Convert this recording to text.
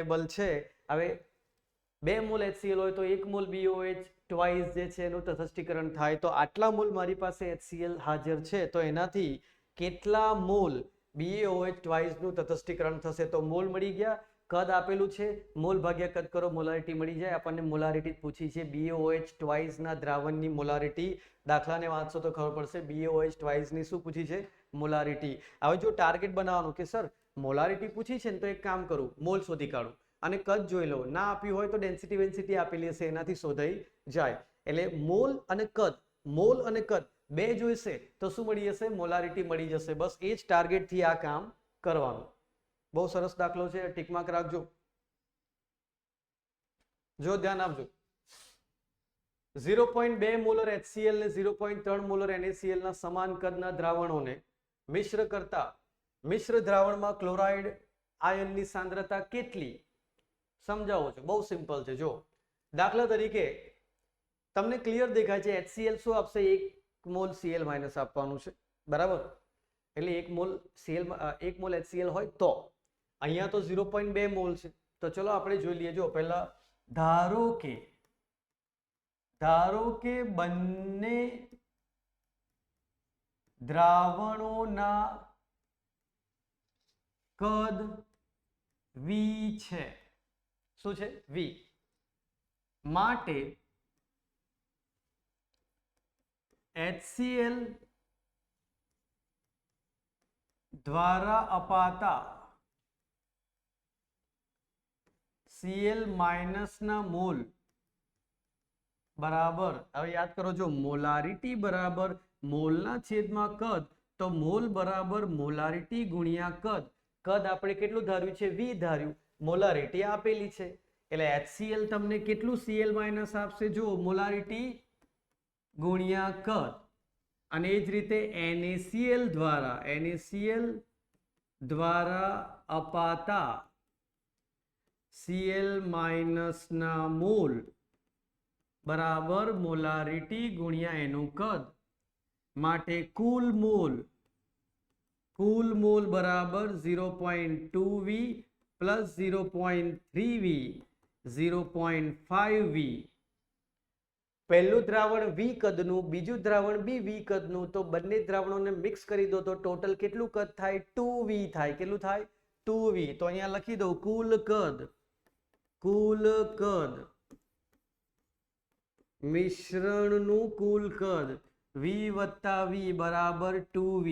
Table છે. હવે બે મૂલ HCl હોય તો એક મૂલ BOH ટ્વાઇસ જે છે એનું તટસ્થીકરણ થાય. તો આટલા મૂલ મારી પાસે HCl હાજર છે. તો એનાથી કેટલા મૂલ BaOH ટ્વાઇસનું તટસ્થીકરણ થશે? તો મૂલ મળી ગયા કદ આપેલું છે? મોલ ભાગ્યા કદ કરો, મોલારિટી મળી જાય. આપણને મોલારિટી પૂછી છે. BaOH ટ્વાઇસના દ્રાવણની મોલારિટી દાખલાને વાંચશો તો ખબર પડશે. બીએઓએચ ટ્વાઇસની શું પૂછી છે? મોલારિટી. હવે જો ટાર્ગેટ બનાવવાનું કે સર મોલારિટી પૂછી છે ને તો એક કામ કરું, મોલ શોધી કાઢું અને કદ જોઈ લો ના આપ્યું હોય તો ડેન્સિટી વેન્સિટી આપેલી હશે, એનાથી શોધાઈ જાય. એટલે મોલ અને કદ, મોલ અને કદ બે જોઈશે તો શું મળી જશે? મોલારિટી મળી જશે. બસ એ જ ટાર્ગેટથી આ કામ કરવાનું. બહુ સરસ દાખલો છે ટીકમાર્ક રાખજો. જો ધ્યાન આપજો. ઝીરો પોઈન્ટ બે મોલર એચસીએલ ને ઝીરો પોઈન્ટ ત્રણ મોલર એનએસીએલ ના સમાન કદના દ્રાવણોને મિશ્ર કરતા, મિશ્ર દ્રાવણમાં ક્લોરાઇડ આયનની સાંદ્રતા કેટલી? સમજાવો છો. બહુ સિમ્પલ છે. જો, દાખલા તરીકે તમને ક્લિયર દેખાય છે એચસીએલ શું આપશે? એક મોલ સીએલ માઇનસ આપવાનું છે. બરાબર? એટલે એક મોલ સીએલ એક મોલ એચસીએલ હોય તો. અહીંયા તો ઝીરો પોઈન્ટ બે મોલ છે. તો ચલો આપણે જોઈ લઈએ. જો, પહેલા ધારો કે ધારો કે બંને દ્રાવણોના કદ વી છે. શું છે? વી માટે HCl દ્વારા અપાતા Cl માઇનસના મોલ બરાબર. હવે યાદ કરો, જો મોલારિટી બરાબર મોલના છેદમાં કદ, તો મોલ બરાબર મોલારિટી ગુણ્યા કદ. કદ આપણે કેટલું ધાર્યું છે? વી ધાર્યું. મોલારિટી આપેલી છે. એટલે HCl તમને કેટલું Cl માઇનસ આપશે? જો મોલારિટી ગુણ્યા કદ. અને એ જ રીતે NaCl દ્વારા NaCl દ્વારા અપાતા Cl માઇનસના મોલ બરાબર મોલારિટી ગુણ્યા એનું કદ માટે કુલ મોલ કુલ મોલ બરાબર zero point two V plus zero point three V zero point five V પહેલું દ્રાવણ વી કદનું, બીજું દ્રાવણ બી વી કદનું, તો બંને દ્રાવણોને મિક્સ કરી દો તો ટોટલ કેટલું કદ થાય? ટુ વી થાય. કેટલું થાય? ટુ વી તો અહીંયા લખી દો કુલ કદ. કુલ કદ મિશ્રણનું કુલ કદ વી વત્તા વી બરાબર ટુ વી.